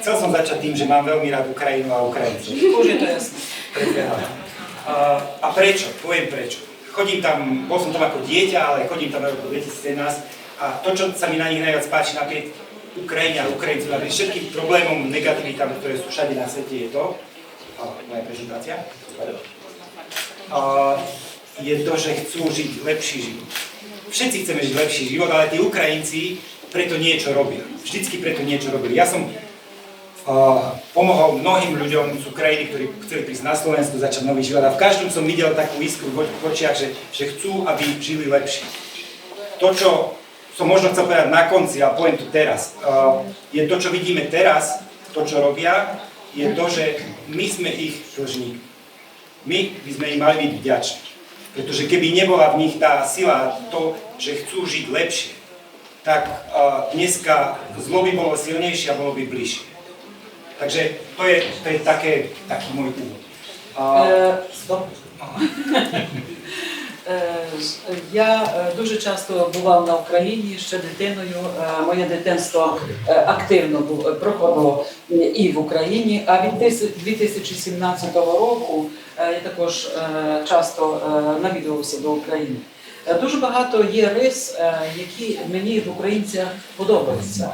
Chcel som začať tým, že mám veľmi rád Ukrajinu a Ukrajincov. Už je to jasné. A, prečo? Poviem prečo. Chodím tam, bol som tam ako dieťa, ale chodím tam v roku 2017 a to, čo sa mi na nich najviac páči napriek Ukrajine a Ukrajincov, napriek všetkým problémom, negativitám, ktoré sú všade na svete, je to, moja prezentácia, je to, že chcú žiť lepší život. Všetci chceme žiť lepší život, ale tí Ukrajinci preto niečo robia. Vždycky preto niečo robili. Ja som pomohol mnohým ľuďom z Ukrajiny, ktorí chceli prísť na Slovensku, začať nový život. A v každom som videl takú iskru v očiach, že, že chcú, aby žili lepšie. To, čo som možno chcel povedať na konci, a poviem to teraz, je to, čo vidíme teraz, to, čo robia, je to, že my sme ich dlžník. My by sme im mali byť vďační. Pretože keby nebola v nich tá sila, to, že chcú žiť lepšie, tak dneska zlo by bolo silnejšie a bolo by bližšie. Takže to je, to je také, taký môj úvod. Е, стоп. Я дуже часто бував на Україні ще дитиною. Моє дитинство активно проходило і в Україні. А від тис- 2017 року я також часто навідувався до України. Е, Дуже багато є рис, е, які мені в українцях подобаються.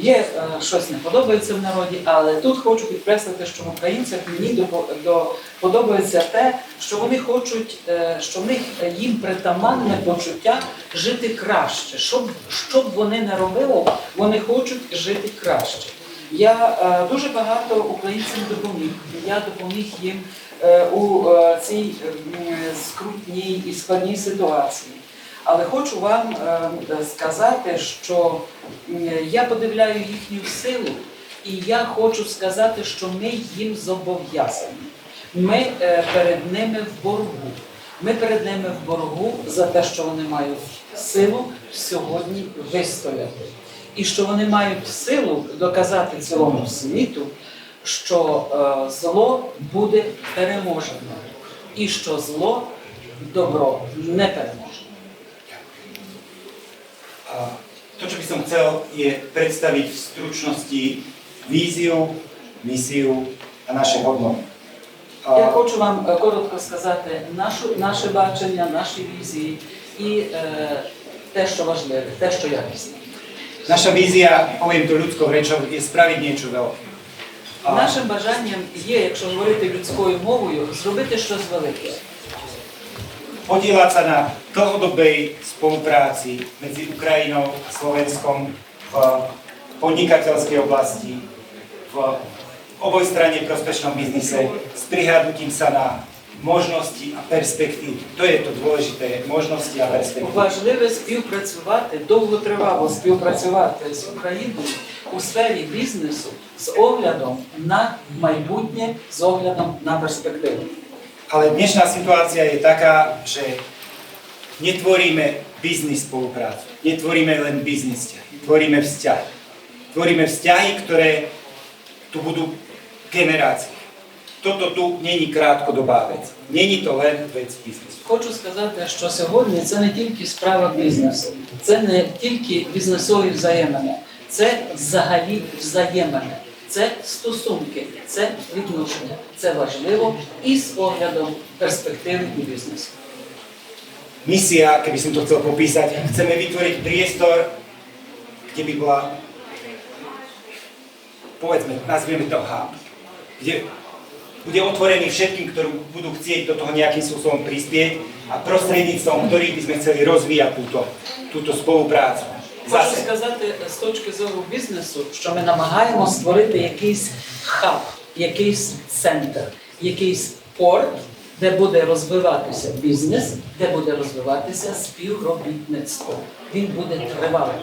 Є е, щось не подобається в народі, але тут хочу підкреслити, що в українцях мені до, до подобається те, що вони хочуть, що в них їм притаманне почуття жити краще. Щоб, щоб вони не робили, вони хочуть жити краще. Я дуже багато українцям допоміг. Я допоміг їм у е, цій скрутній і складній ситуації. Але хочу вам е, сказати, що я подивляю їхню силу, і я хочу сказати, що ми їм зобов'язані. Ми е, перед ними в боргу. Ми перед ними в боргу за те, що вони мають силу сьогодні вистояти. І що вони мають силу доказати цілому світу, що е, зло буде переможено, і що зло добро не переможе. to, čo by som chcel, je predstaviť v stručnosti víziu, misiu a naše hodnoty. Я хочу вам е, коротко сказати нашу, наше бачення, наші візії і е, те, що важливе, те, що якісне. naša vízia, poviem to ľudskou rečou, je spraviť niečo veľké. A, Нашим бажанням є, якщо говорити людською мовою, зробити щось велике. podielať sa na dlhodobej spolupráci medzi Ukrajinou a Slovenskom v podnikateľskej oblasti, v obojstranne prospešnom biznise, s prihľadnutím sa na možnosti a perspektívy. To je to dôležité, možnosti a perspektívy. Важливо співпрацювати, довготривало співпрацювати з Україною у сфері бізнесу з оглядом на майбутнє, з оглядом на перспективу. Ale dnešná situácia je taká, že netvoríme biznis spoluprácu, netvoríme len biznis vzťahy, tvoríme vzťahy. Tvoríme vzťahy, ktoré tu budú generácie. Toto tu není krátkodobá vec. Není to len vec biznisu. Хочу сказати, що сьогодні це не тільки справа бізнесу, це не тільки бізнесові взаємини, це взагалі взаємини, це стосунки, це відношення. Це важливо і з оглядом перспективи і бізнесу. Misia, keby som to chcel popísať, chceme vytvoriť priestor, kde by bola, povedzme, nazvieme to hub, kde bude otvorený všetkým, ktorí budú chcieť do toho nejakým spôsobom prispieť a prostredníctvom ktorých by sme chceli rozvíjať túto, túto spoluprácu. Хочу Zase, сказати з точки зору бізнесу, що ми намагаємо створити якийсь хаб, якийсь центр, якийсь порт, де буде розвиватися бізнес, де буде розвиватися співробітництво. Він буде тривалим.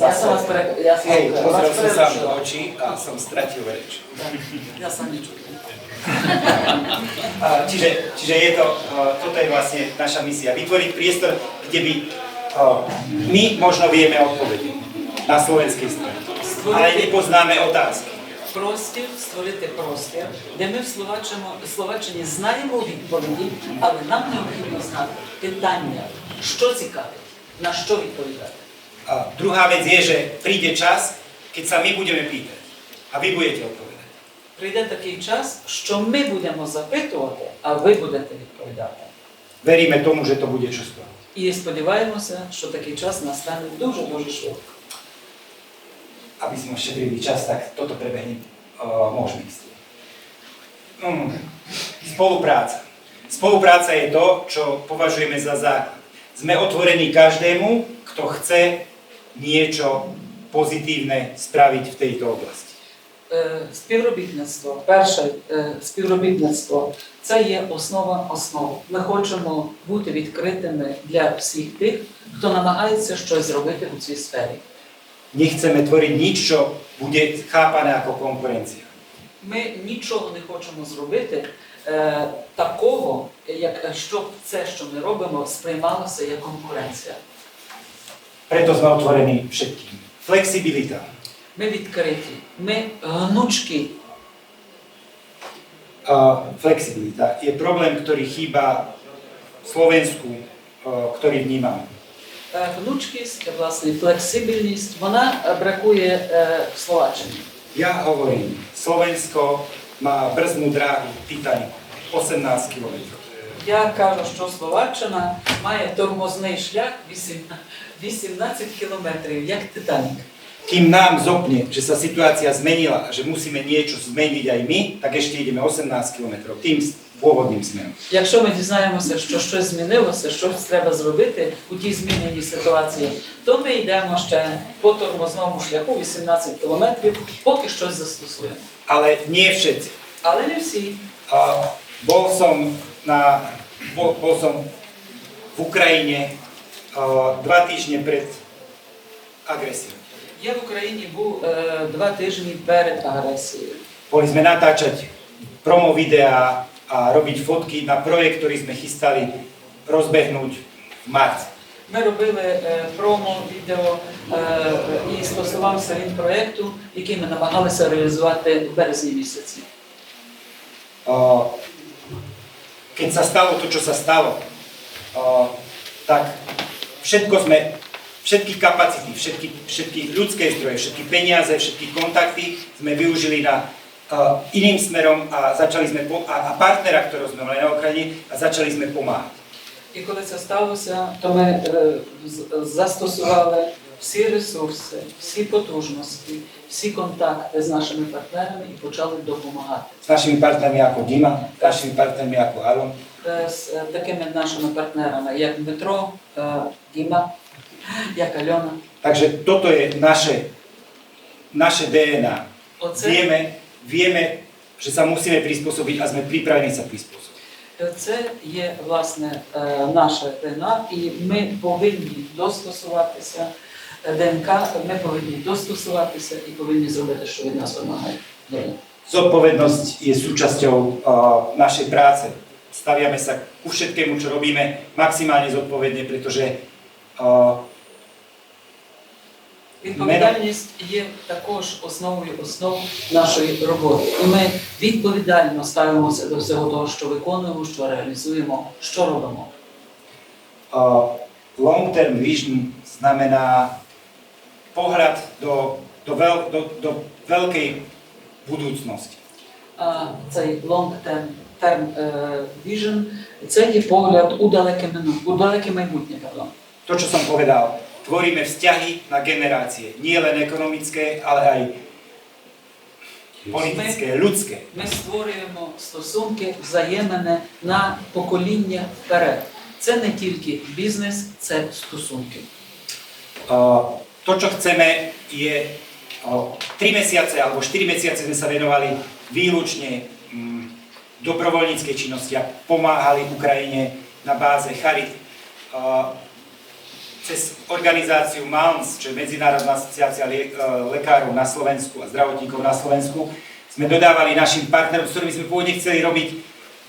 a, Я сам вас пере... я сам hej, вас pozrel som sa перепрошую. do očí a som stratil reč. Так, Я сам не чую. A, Čiže, čiže je to, a, toto je vlastne naša misia. Vytvoriť priestor, kde by a, my možno vieme odpovede na slovenskej strane. Ale nepoznáme otázky. Простір, створити простір, де ми в Словаччині, Словаччині знаємо відповіді, але нам необхідно знати питання, що цікавить, на що відповідати. A druhá vec je, že príde čas, keď sa my budeme pýtať a vy budete odpovedať. Прийде такий час, що ми будемо запитувати, а ви будете відповідати. Veríme tomu, že to bude čoskoro. І сподіваємося, що такий час настане дуже дуже швидко. Aby sme ušetrili čas, tak toto prebehne uh, môžeme ísť. Mm. Spolupráca. Spolupráca je to, čo považujeme za základ. Sme otvorení každému, kto chce niečo pozitívne spraviť v tejto oblasti. Співробітництво, перше співробітництво це є основа основ. Ми хочемо бути відкритими для всіх тих, хто намагається щось зробити у цій сфері. Nechceme tvoriť nič, čo bude chápané ako konkurencia. Ми нічого не хочемо зробити е, такого, як щоб це, що ми робимо, сприймалося як конкуренція. Preto sme otvorení všetkým. Flexibilita. Ми відкриті, ми гнучкі. Uh, flexibilita je problém, ktorý chýba v Slovensku, uh, ktorý vnímam. Е, Гнучкість, власне, флексибільність, вона е, бракує е, в Словаччині. Ja hovorím, Slovensko má brznú dráhu Titaniku, 18 km. Я кажу, що Словаччина має тормозний шлях 8 18 кілометрів, як Титанік. Kým nám zopne, že sa situácia zmenila a že musíme niečo zmeniť aj my, tak ešte ideme 18 km tým pôvodným smerom. Якщо ми дізнаємося, що щось змінилося, щось треба зробити у тій зміненій ситуації, то ми йдемо ще по тормозному шляху 18 кілометрів, поки щось застосуємо. Ale nie všetci. Але не всі. A bol som, na, bol, bol som v Ukrajine dva týždne pred agresiou. Я в Україні був е, два тижні перед агресією. Boli sme natáčať promo videá a robiť fotky na projekt, ktorý sme chystali rozbehnúť v marci. Ми робили е, промо відео е, і стосувався він проєкту, який ми намагалися реалізувати в березні місяці. A, Keď sa stalo to, čo sa stalo, a, tak všetko sme, všetky kapacity, všetky, všetky ľudské zdroje, všetky peniaze, všetky kontakty sme využili na a, iným smerom a začali sme po, a, a partnera, ktorého sme mali na Ukrajine a začali sme pomáhať. І коли це сталося, то ми е, з- застосували всі ресурси, всі потужності, всі контакти з нашими партнерами і почали допомагати. S našimi partnermi ako Dima, s našimi partnermi ako Alon, Е, З е, такими нашими партнерами, як Дмитро, е, Діма, як Альона. Takže toto je naše, naše DNA. Оце, Vieme, vieme, že sa musíme prispôsobiť a sme pripravení sa prispôsobiť. це є власне е, наше ДНК, і ми повинні достосуватися е, ДНК, ми повинні достосуватися і повинні зробити, що від нас вимагає. доля. Zodpovednosť je súčasťou uh, našej práce. Staviame sa ku všetkému, čo robíme, maximálne zodpovedne, pretože uh, Відповідальність є також основою основ нашої роботи. І ми відповідально ставимося до всього того, що виконуємо, що реалізуємо, що робимо. long-term vision pohľad do, do, veľ, do, do veľkej budúcnosti. Цей long-term term е, vision – це є погляд у далеке у далеке майбутнє. Пардон. To, čo som povedal, tvoríme vzťahy na generácie. Nie len ekonomické, ale aj politické, ľudské. Ми створюємо стосунки взаємини на покоління вперед. Це не тільки бізнес, це стосунки. Uh, To, čo chceme, je uh, 3 mesiace alebo 4 mesiace sme sa venovali výlučne mm, dobrovoľníckej činnosti a cez organizáciu MALNS, čo je Medzinárodná asociácia lie- uh, lekárov na Slovensku a zdravotníkov na Slovensku, sme dodávali našim partnerom, s ktorými sme pôvodne chceli robiť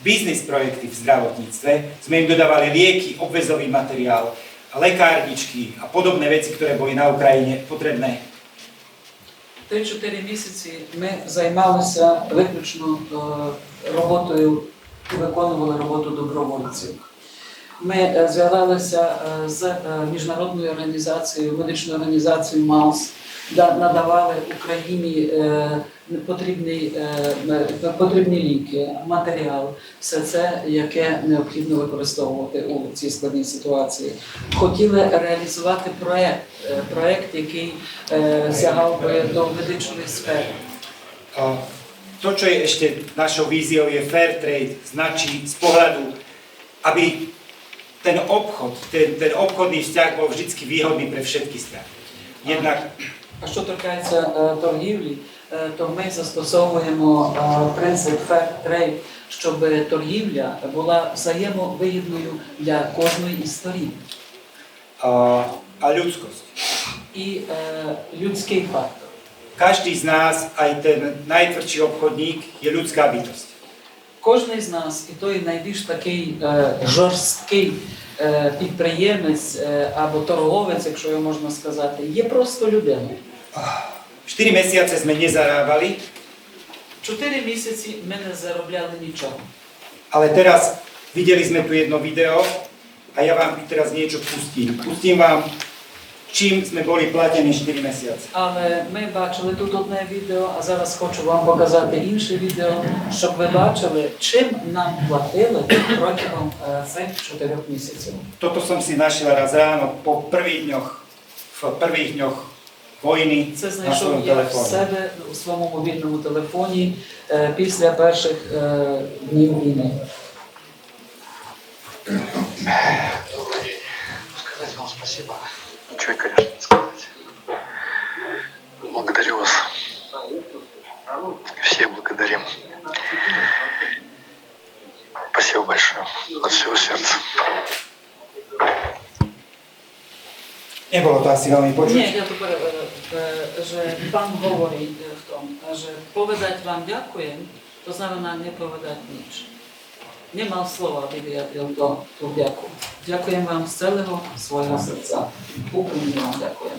biznis projekty v zdravotníctve, sme im dodávali lieky, obvezový materiál, lekárničky a podobné veci, ktoré boli na Ukrajine potrebné. Три-чотири місяці ми займалися виключно е, роботою, виконували роботу добровольців. Ми е, зв'язалися е, з е, міжнародною організацією, медичною організацією МАУС, надавали Україні потрібні, потрібні ліки, матеріал, все це, яке необхідно використовувати у цій складній ситуації. Хотіли реалізувати проект, е, проект, який сягав би до медичної сфери. To, čo je ešte našou víziou, je fair trade. Značí z pohľadu, ten obchod, ten, ten obchodný vzťah bol vždy výhodný pre všetky strany. Jednak А що торкається е, торгівлі, е, то ми застосовуємо е, принцип fair trade, щоб торгівля була взаємовигідною для кожної із сторін. a, a ľudskosť. І е, людський фактор. Každý z nás, aj ten najtvrdší obchodník, je ľudská bytosť. Кожний з нас, і той найбільш такий е, жорсткий е, підприємець е, або торговець, якщо його можна сказати, є просто людиною. 4 mesiace sme nezarábali, Чотири місяці ми не заробляли нічого. ale teraz videli sme tu jedno video a ja vám teraz niečo pustím. Pustím vám, čím sme boli platení 4 mesiace. Але ми бачили тут одне відео, а зараз хочу вам показати інше відео, щоб ви бачили, чим нам платили протягом е, цих чотирьох місяців. Toto som si našiel raz ráno po prvých dňoch, v prvých dňoch vojny Це знайшов я в себе у своєму мобільному телефоні е, після перших е, днів війни. Всех благодарим. Спасибо большое. От всего сердца. Nebolo to asi veľmi počuť. Ні, я тепер, е, е, że Pan говорить е, в тому, że powiedzieć Wam dziękuję, to znamená nie powiedzieć nic. Nie mam słowa wyjawił do do wdzięku. Dziękuję Wam z całego swojego serca. Uprzejmie Wam dziękuję.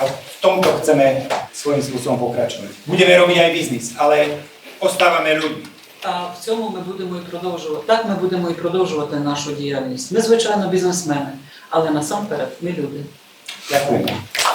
A v tomto chceme svojím spôsobom pokračovať. Budeme robiť aj biznis, ale ostávame ľuďmi. А в цьому ми будемо і продовжувати. Так ми будемо і продовжувати нашу діяльність. Ми, звичайно, бізнесмени, але насамперед ми люди. Ďakujem.